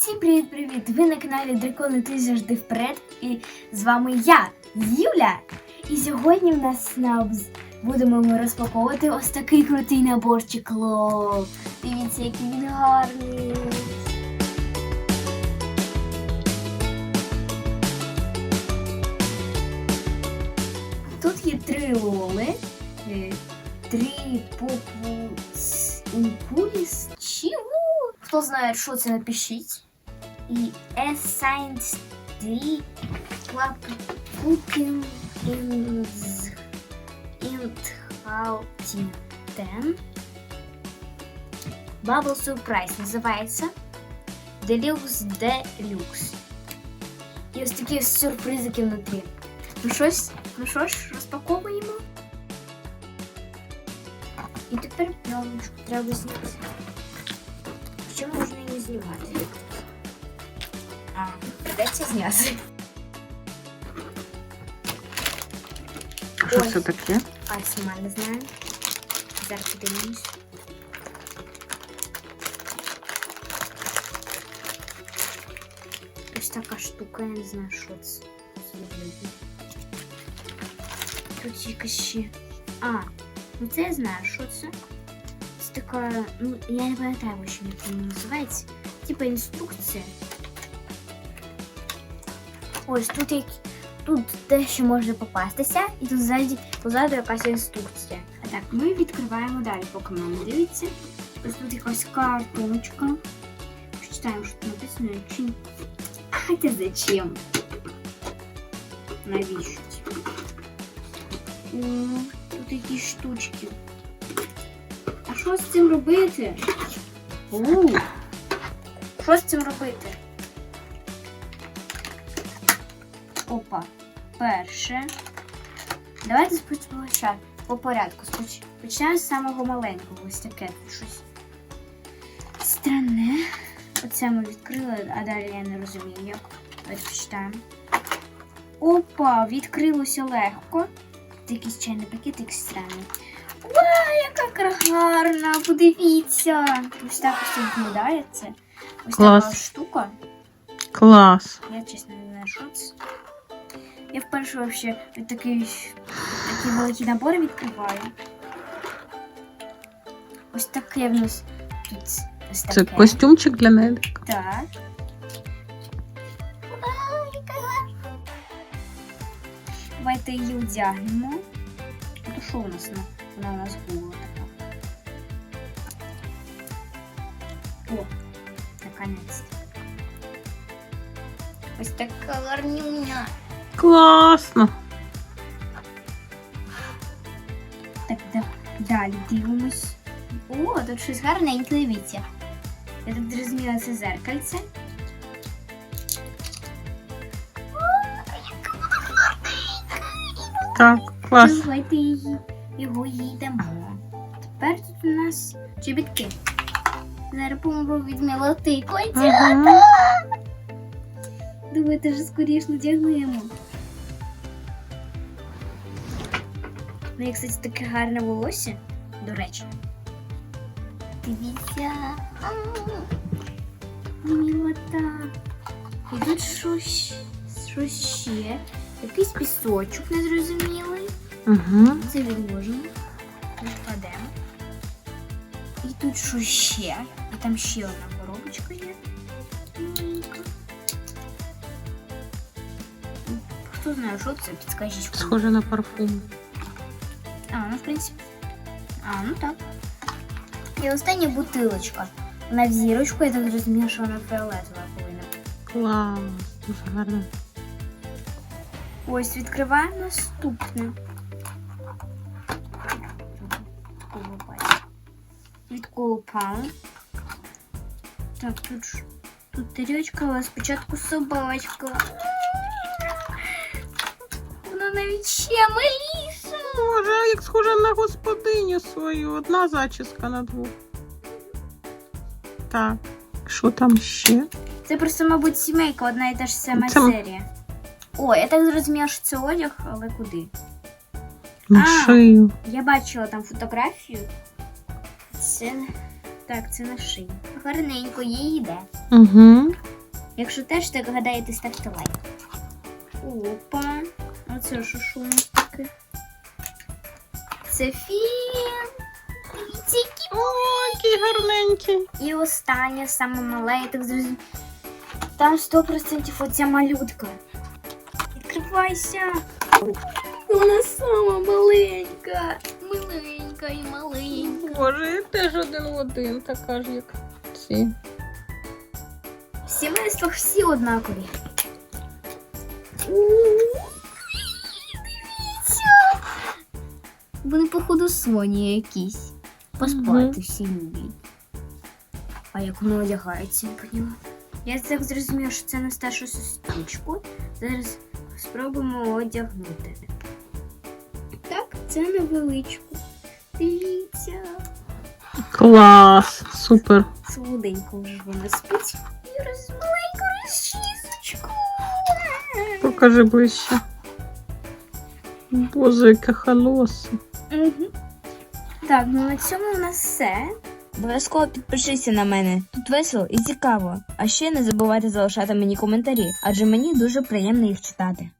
Всім привіт-привіт! Ви на каналі Дракон Летить завжди вперед. І з вами я, Юля. І сьогодні в нас на будемо ми розпаковувати ось такий крутий наборчик лол. Дивіться, який він гарний. Тут є три лоли, е, три імпуліс. Чого? Хто знає, що це, напишіть. І Science 3 Club Cooking in Inhalting 10 Bubble Surprise називається Deluxe Deluxe. І ось такі сюрпризики внутрі. Ну щось, ну що ж, розпаковуємо. І тепер пленочку треба зняти. Що можна її знімати? А, придеться зняти. Що Ой. це таке? А, сама не знаю. Зараз подивимось. Ось така штука, я не знаю, що це. Зроблено. Тут якась ще. А, ну це я знаю, що це. Це така, ну, я не пам'ятаю, що вона називається. Типа інструкція. Ось тут як тут те, що може попастися, і тут ззаді позаду якась інструкція. А так, ми відкриваємо далі, поки мама дивиться. Ось тут якась картоночка. Почитаємо, що тут написано. Чи... А хотя зачем? Навіщо? Тут якісь штучки. А що з цим робити? Що з цим робити? Опа. Перше. Давайте спочатку по порядку. Почнемо з самого маленького. Ось таке тут щось. Странне. Оце ми відкрили, а далі я не розумію, як. Давайте почитаємо. Опа, відкрилося легко. Це якийсь чайний пакет, якийсь странний. Вау, яка гарна! Подивіться! Ось так ось тут виглядається. Ось Клас. така штука. Клас. Я чесно не знаю, що це. Я вперше вообще такий, такий великий набор відкриваю. Ось таке в нас тут ось таке. Це костюмчик для медика. Так. Давайте її одягнемо. То що у нас на вона у нас була така? О, наконець. Ось така гарнюня. Класно. Так, да, далі дивимось. О, тут щось гарненьке, дивіться. Я так зрозуміла, це зеркальце. Так, клас. Давайте її, його їй дамо. Тепер тут у нас чобітки. Зараз помогу відмілоти котята. Ага. Давайте вже скоріш надягнемо. Ну, і, кстати, таке гарне волосся, до речі. Дивіться. А, Мілота. І тут щось, щось ще. Якийсь пісочок незрозумілий. Угу. Це відложимо. Відкладемо. І тут що ще? І там ще одна коробочка є. Хто знає, що це? Підскажіть. кому. Схоже на парфум. А, ну в принципі. А, ну так. І остання бутилочка. Вона в зірочку, я так зрозуміла, що вона фіолетова повинна. Клас. Дуже гарно. Ось відкриваємо наступне. Відколупаємо. Так, тут ж тут тарілочка, але спочатку собачка. Вона навіть ще маліша. Боже, як схоже на господиню свою. Одна зачіска на двох. Так. Що там ще? Це просто, мабуть, сімейка, одна і та ж сама Це серія. О, я так зрозуміла, що це одяг, але куди? На А. шию. Я бачила там фотографію. Це Так, це на шиї. Гарненько їй йде. Угу. Якщо теж так гадаєте, ставте лайк. Опа. Оце що що у нас таке? Це фільм. Дивіться, які Ой, який гарненький. І останнє, саме мале, я так зрозуміла. Там 100% оця малютка. Відкривайся. Вона сама маленька. Маленька і маленька. Боже, я теж один в один, така ж, як ці. В сімействах всі однакові. Вони, походу, соні якісь. Поспати всі люблять. А як воно одягається, не поняла. Я так зрозуміла, що це на старшу сестричку. Зараз спробуємо одягнути. Так, це на величку. Дивіться. Клас, супер. Солоденько вже вона спить. І роз... розчісочку. Покажи ближче. Боже, яке холосе. Угу. Так, ну на цьому у нас все. Обов'язково підпишися на мене. Тут весело і цікаво. А ще не забувайте залишати мені коментарі, адже мені дуже приємно їх читати.